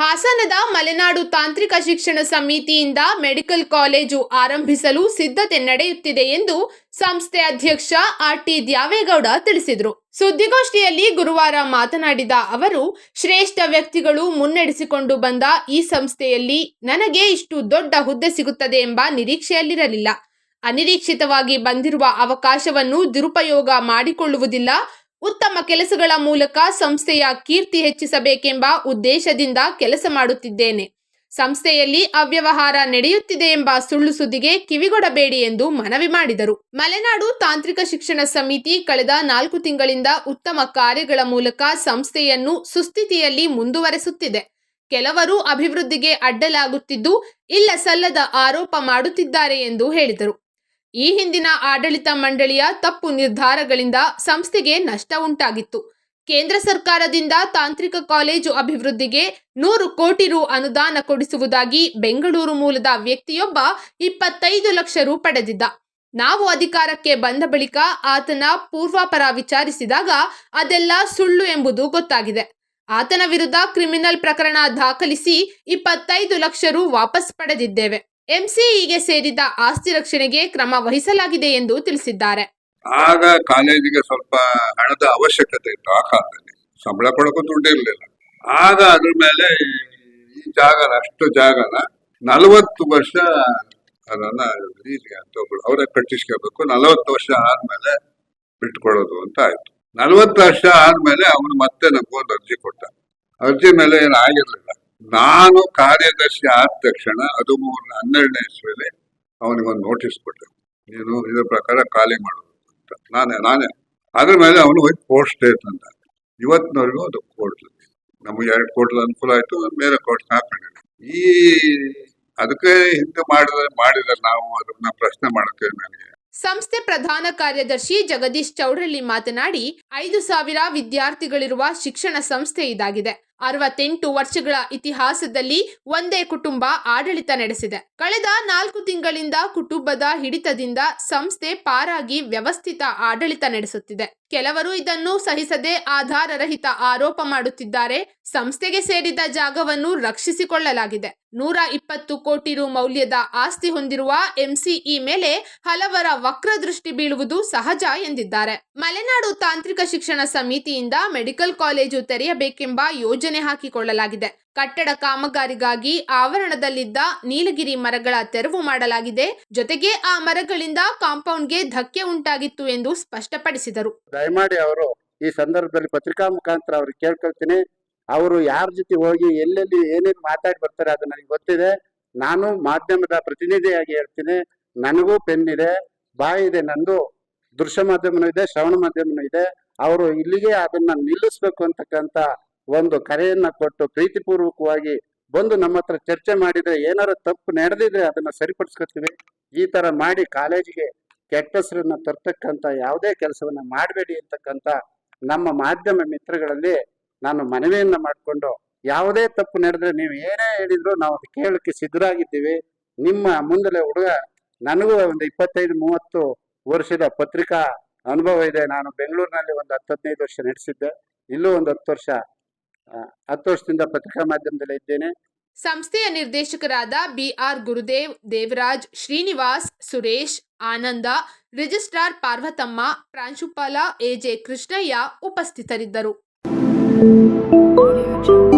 ಹಾಸನದ ಮಲೆನಾಡು ತಾಂತ್ರಿಕ ಶಿಕ್ಷಣ ಸಮಿತಿಯಿಂದ ಮೆಡಿಕಲ್ ಕಾಲೇಜು ಆರಂಭಿಸಲು ಸಿದ್ಧತೆ ನಡೆಯುತ್ತಿದೆ ಎಂದು ಸಂಸ್ಥೆ ಅಧ್ಯಕ್ಷ ಆರ್ ಟಿ ದ್ಯಾವೇಗೌಡ ತಿಳಿಸಿದರು. ಸುದ್ದಿಗೋಷ್ಠಿಯಲ್ಲಿ ಗುರುವಾರ ಮಾತನಾಡಿದ ಅವರು, ಶ್ರೇಷ್ಠ ವ್ಯಕ್ತಿಗಳು ಮುನ್ನಡೆಸಿಕೊಂಡು ಬಂದ ಈ ಸಂಸ್ಥೆಯಲ್ಲಿ ನನಗೆ ಇಷ್ಟು ದೊಡ್ಡ ಹುದ್ದೆ ಸಿಗುತ್ತದೆ ಎಂಬ ನಿರೀಕ್ಷೆಯಲ್ಲಿರಲಿಲ್ಲ. ಅನಿರೀಕ್ಷಿತವಾಗಿ ಬಂದಿರುವ ಅವಕಾಶವನ್ನು ದುರುಪಯೋಗ ಮಾಡಿಕೊಳ್ಳುವುದಿಲ್ಲ ಉತ್ತಮ ಕೆಲಸಗಳ ಮೂಲಕ ಸಂಸ್ಥೆಯ ಕೀರ್ತಿ ಹೆಚ್ಚಿಸಬೇಕೆಂಬ ಉದ್ದೇಶದಿಂದ ಕೆಲಸ ಮಾಡುತ್ತಿದ್ದೇನೆ. ಸಂಸ್ಥೆಯಲ್ಲಿ ಅವ್ಯವಹಾರ ನಡೆಯುತ್ತಿದೆ ಎಂಬ ಸುಳ್ಳು ಸುದ್ದಿಗೆ ಕಿವಿಗೊಡಬೇಡಿ ಎಂದು ಮನವಿ ಮಾಡಿದರು. ಮಲೆನಾಡು ತಾಂತ್ರಿಕ ಶಿಕ್ಷಣ ಸಮಿತಿ ಕಳೆದ ನಾಲ್ಕು ತಿಂಗಳಿಂದ ಉತ್ತಮ ಕಾರ್ಯಗಳ ಮೂಲಕ ಸಂಸ್ಥೆಯನ್ನು ಸುಸ್ಥಿತಿಯಲ್ಲಿ ಮುಂದುವರೆಸುತ್ತಿದೆ. ಕೆಲವರು ಅಭಿವೃದ್ಧಿಗೆ ಅಡ್ಡಲಾಗುತ್ತಿದ್ದು ಇಲ್ಲ ಸಲ್ಲದ ಆರೋಪ ಮಾಡುತ್ತಿದ್ದಾರೆ ಎಂದು ಹೇಳಿದರು. ಈ ಹಿಂದಿನ ಆಡಳಿತ ಮಂಡಳಿಯ ತಪ್ಪು ನಿರ್ಧಾರಗಳಿಂದ ಸಂಸ್ಥೆಗೆ ನಷ್ಟ ಉಂಟಾಗಿತ್ತು. ಕೇಂದ್ರ ಸರ್ಕಾರದಿಂದ ತಾಂತ್ರಿಕ ಕಾಲೇಜು ಅಭಿವೃದ್ಧಿಗೆ ನೂರು ಕೋಟಿ ರು ಅನುದಾನ ಕೊಡಿಸುವುದಾಗಿ ಬೆಂಗಳೂರು ಮೂಲದ ವ್ಯಕ್ತಿಯೊಬ್ಬ ಇಪ್ಪತ್ತೈದು ಲಕ್ಷ ರು ಪಡೆದಿದ್ದ. ನಾವು ಅಧಿಕಾರಕ್ಕೆ ಬಂದ ಬಳಿಕ ಆತನ ಪೂರ್ವಾಪರ ವಿಚಾರಿಸಿದಾಗ ಅದೆಲ್ಲ ಸುಳ್ಳು ಎಂಬುದು ಗೊತ್ತಾಗಿದೆ. ಆತನ ವಿರುದ್ಧ ಕ್ರಿಮಿನಲ್ ಪ್ರಕರಣ ದಾಖಲಿಸಿ ಇಪ್ಪತ್ತೈದು ಲಕ್ಷ ರು ವಾಪಸ್ ಪಡೆದಿದ್ದೇವೆ. ಎಂಸಿಇಗೆ ಸೇರಿದ ಆಸ್ತಿ ರಕ್ಷಣೆಗೆ ಕ್ರಮ ವಹಿಸಲಾಗಿದೆ ಎಂದು ತಿಳಿಸಿದ್ದಾರೆ. ಆಗ ಕಾಲೇಜಿಗೆ ಸ್ವಲ್ಪ ಹಣದ ಅವಶ್ಯಕತೆ ಇತ್ತು ಆ ಕಾಲದಲ್ಲಿ. ಸಂಬಳ ಕೊಡೋಕ್ಕೂ ದುಡ್ಡು ಇರಲಿಲ್ಲ. ಆಗ ಅದ್ರ ಮೇಲೆ ಈ ಜಾಗನ, ಅಷ್ಟು ಜಾಗನ ನಲವತ್ತು ವರ್ಷ ಅದನ್ನ ಲೀಸ್ಗೆ ತಗೊಳ್ಳು ಅವರೇ ಕಟ್ಟಿಸ್ಕೋಬೇಕು, ನಲವತ್ತು ವರ್ಷ ಆದ್ಮೇಲೆ ಬಿಟ್ಕೊಳ್ಳೋದು ಅಂತ ಆಯ್ತು. ನಲವತ್ತು ವರ್ಷ ಆದ್ಮೇಲೆ ಅವನು ಮತ್ತೆ ನಮ್ಗೊಂದು ಅರ್ಜಿ ಕೊಟ್ಟ. ಅರ್ಜಿ ಮೇಲೆ ಏನು ಆಗಿರ್ಲಿಲ್ಲ ನಾನು ಕಾರ್ಯದರ್ಶಿ ಆದ ತಕ್ಷಣ ಹದಿಮೂರು ಹನ್ನೆರಡನೇ ಇಸ್ವಿಲಿ ಅವನಿಗೊಂದು ನೋಟಿಸ್ ಕೊಟ್ಟೆ. ನೀನು ಇದ್ರ ಪ್ರಕಾರ ಖಾಲಿ ಮಾಡೋದು ಅಂತ. ನಾನೇ ನಾನೇ. ಅದ್ರ ಮೇಲೆ ಅವನು ಹೋಗಿ ಕೋರ್ಟ್ ಸ್ಟೇಟ್ ಅಂತ ಇವತ್ತಿನವರೆಗೂ ಅದು ಕೋರ್ಟ್ ನಮಗೆ ಎರಡು ಕೋರ್ಟ್ ಅನುಕೂಲ ಆಯ್ತು, ಬೇರೆ ಕೋರ್ಟ್ ಹಾಕೊಂಡಿದೆ. ಈ ಅದಕ್ಕೆ ಹಿಂದೆ ಮಾಡಿದ್ರೆ ಮಾಡಿದ್ರೆ ನಾವು ಅದನ್ನ ಪ್ರಶ್ನೆ ಮಾಡುತ್ತೇವೆ ನನಗೆ ಸಂಸ್ಥೆ ಪ್ರಧಾನ ಕಾರ್ಯದರ್ಶಿ ಜಗದೀಶ್ ಚೌಡಳ್ಳಿ ಮಾತನಾಡಿ, ಐದು ಸಾವಿರ ವಿದ್ಯಾರ್ಥಿಗಳಿರುವ ಶಿಕ್ಷಣ ಸಂಸ್ಥೆ ಇದಾಗಿದೆ. ಅರವತ್ತೆಂಟು ವರ್ಷಗಳ ಇತಿಹಾಸದಲ್ಲಿ ಒಂದೇ ಕುಟುಂಬ ಆಡಳಿತ ನಡೆಸಿದೆ. ಕಳೆದ ನಾಲ್ಕು ತಿಂಗಳಿಂದ ಕುಟುಂಬದ ಹಿಡಿತದಿಂದ ಸಂಸ್ಥೆ ಪಾರಾಗಿ ವ್ಯವಸ್ಥಿತ ಆಡಳಿತ ನಡೆಸುತ್ತಿದೆ. ಕೆಲವರು ಇದನ್ನು ಸಹಿಸದೆ ಆಧಾರರಹಿತ ಆರೋಪ ಮಾಡುತ್ತಿದ್ದಾರೆ. ಸಂಸ್ಥೆಗೆ ಸೇರಿದ ಜಾಗವನ್ನು ರಕ್ಷಿಸಿಕೊಳ್ಳಲಾಗಿದೆ. ನೂರ ಇಪ್ಪತ್ತು ಕೋಟಿ ರು ಮೌಲ್ಯದ ಆಸ್ತಿ ಹೊಂದಿರುವ ಎಂಸಿಇ ಮೇಲೆ ಹಲವರ ವಕ್ರದೃಷ್ಟಿ ಬೀಳುವುದು ಸಹಜ ಎಂದಿದ್ದಾರೆ. ಮಲೆನಾಡು ತಾಂತ್ರಿಕ ಶಿಕ್ಷಣ ಸಮಿತಿಯಿಂದ ಮೆಡಿಕಲ್ ಕಾಲೇಜು ತೆರೆಯಬೇಕೆಂಬ ಯೋಜನೆ ಹಾಕಿಕೊಳ್ಳಲಾಗಿದೆ. ಕಟ್ಟಡ ಕಾಮಗಾರಿಗಾಗಿ ಆವರಣದಲ್ಲಿದ್ದ ನೀಲಗಿರಿ ಮರಗಳ ತೆರವು ಮಾಡಲಾಗಿದೆ. ಜೊತೆಗೆ ಆ ಮರಗಳಿಂದ ಕಾಂಪೌಂಡ್ಗೆ ಧಕ್ಕೆ ಉಂಟಾಗಿತ್ತು ಎಂದು ಸ್ಪಷ್ಟಪಡಿಸಿದರು. ದಯಮಾಡಿ ಅವರು ಈ ಸಂದರ್ಭದಲ್ಲಿ ಪತ್ರಿಕಾ ಮುಖಾಂತರ ಕೇಳ್ಕೊಳ್ತೀನಿ. ಅವರು ಯಾರ ಜೊತೆ ಹೋಗಿ ಎಲ್ಲೆಲ್ಲಿ ಏನೇನು ಮಾತಾಡಿ ಬರ್ತಾರೆ ಅದು ನನಗೆ ಗೊತ್ತಿದೆ. ನಾನು ಮಾಧ್ಯಮದ ಪ್ರತಿನಿಧಿಯಾಗಿ ಹೇಳ್ತೀನಿ. ನನಗೂ ಪೆನ್ ಇದೆ. ಬಾಯಿ ಇದೆ. ನಂದು ದೃಶ್ಯ ಮಾಧ್ಯಮನೂ ಇದೆ, ಶ್ರವಣ ಮಾಧ್ಯಮನೂ ಇದೆ. ಅವರು ಇಲ್ಲಿಗೆ ಅದನ್ನ ನಿಲ್ಲಿಸ್ಬೇಕು ಅಂತಕ್ಕಂತ ಒಂದು ಕರೆಯನ್ನ ಕೊಟ್ಟು ಪ್ರೀತಿಪೂರ್ವಕವಾಗಿ ಬಂದು ನಮ್ಮ ಹತ್ರ ಚರ್ಚೆ ಮಾಡಿದ್ರೆ ಏನಾರ ತಪ್ಪು ನಡೆದಿದ್ರೆ ಅದನ್ನ ಸರಿಪಡಿಸ್ಕೊತೀವಿ. ಈ ತರ ಮಾಡಿ ಕಾಲೇಜಿಗೆ ಕೆಟ್ಟ ಹೆಸರನ್ನ ತರ್ತಕ್ಕಂಥ ಯಾವುದೇ ಕೆಲಸವನ್ನ ಮಾಡಬೇಡಿ ಅಂತಕ್ಕಂಥ ನಮ್ಮ ಮಾಧ್ಯಮ ಮಿತ್ರಗಳಲ್ಲಿ ನಾನು ಮನವಿಯನ್ನ ಮಾಡಿಕೊಂಡು ಯಾವುದೇ ತಪ್ಪು ನಡೆದ್ರೆ ನೀವು ಏನೇ ಹೇಳಿದ್ರು ನಾವು ಅದು ಕೇಳಕ್ಕೆ ಸಿದ್ಧರಾಗಿದ್ದೀವಿ. ನಿಮ್ಮ ಮುಂದಲೇ ಹುಡುಗ ನನಗೂ ಒಂದು ಇಪ್ಪತ್ತೈದು, ಮೂವತ್ತು ವರ್ಷದ ಪತ್ರಿಕಾ ಅನುಭವ ಇದೆ. ನಾನು ಬೆಂಗಳೂರಿನಲ್ಲಿ ಒಂದು ಹತ್ತು, ಹದಿನೈದು ವರ್ಷ ನಡೆಸಿದ್ದೆ. ಇಲ್ಲೂ ಒಂದು ಹತ್ತು ವರ್ಷ ಹತ್ತು ವರ್ಷದಿಂದ ಪತ್ರಿಕಾ ಮಾಧ್ಯಮದಲ್ಲಿ ಇದ್ದೇನೆ. ಸಂಸ್ಥೆಯ ನಿರ್ದೇಶಕರಾದ B R Gurudev, Devaraj, Srinivas, Suresh, Ananda, registrar Parvathamma, ಪ್ರಾಂಶುಪಾಲ ಎಜೆ ಕೃಷ್ಣಯ್ಯ ಉಪಸ್ಥಿತರಿದ್ದರು. 嗯这